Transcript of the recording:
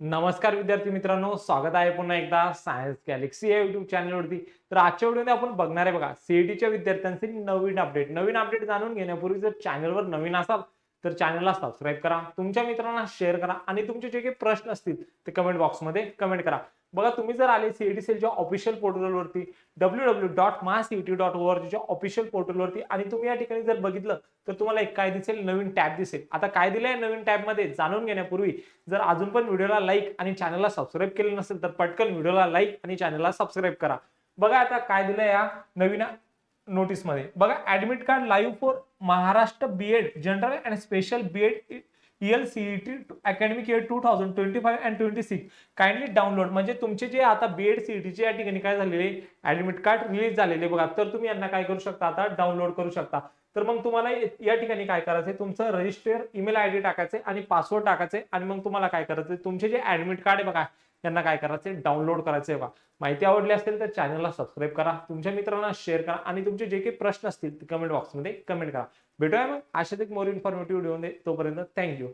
नमस्कार विद्यार्थी मित्रांनो स्वागत आहे पुन्हा एकदा सायन्स गॅलेक्सी या युट्यूब चॅनलवरती तर आजच्या व्हिडिओमध्ये आपण बघणार आहे बघा सीईटीच्या विद्यार्थ्यांचे नवीन अपडेट नवीन अपडेट जाणून घेण्यापूर्वी जर चॅनलवर नवीन असाल तर चॅनलला सबस्क्राईब करा. तुमच्या मित्रांना शेअर करा. आणि तुमचे जे काही प्रश्न असतील ते कमेंट बॉक्समध्ये कमेंट करा. बघा तुम्ही जर आले सीईटी सेलच्या ऑफिशियल पोर्टलवरती W W dot MahaCET dot ओआरजीच्या official पोर्टलवरती आणि तुम्ही या ठिकाणी जर बघितलं तर तुम्हाला एक काय दिसेल? नवीन टॅब दिसेल. आता काय दिलंय नवीन टॅबमध्ये जाणून घेण्यापूर्वी जर अजून पण व्हिडिओला लाईक आणि चॅनलला सबस्क्राईब केलं नसेल तर पटकन व्हिडिओला लाईक आणि चॅनलला सबस्क्राईब करा. बघा आता काय दिलं या नवीन नोटीसमध्ये बघा admit card live for Maharashtra BEd general and special BEd L CET academic year two thousand twenty five and twenty six kindly download म्हणजे तुमचे जे आता बीएड सीईटीचे या ठिकाणी काय झालेले? ऍडमिट कार्ड रिलीज झालेले. बघा तर तुम्ही यांना काय करू शकता आता? डाउनलोड करू शकता. तर मग तुम्हाला या ठिकाणी काय करायचंय? तुमचं रजिस्टर ईमेल आय डी टाकायचे आणि पासवर्ड टाकायचे आणि मग तुम्हाला काय करायचं तुमचे जे ऍडमिट कार्ड आहे बघा त्यांना काय करायचे डाउनलोड करायचे बघा. माहिती आवडली असेल तर चॅनलला सबस्क्राईब करा. तुमच्या मित्रांना शेअर करा आणि तुमचे जे काही प्रश्न असतील ते कमेंट बॉक्समध्ये कमेंट करा. भेटूया मग अशाच एक मोर इन्फॉर्मेटिव्ह व्हिडिओ तोपर्यंत थँक्यू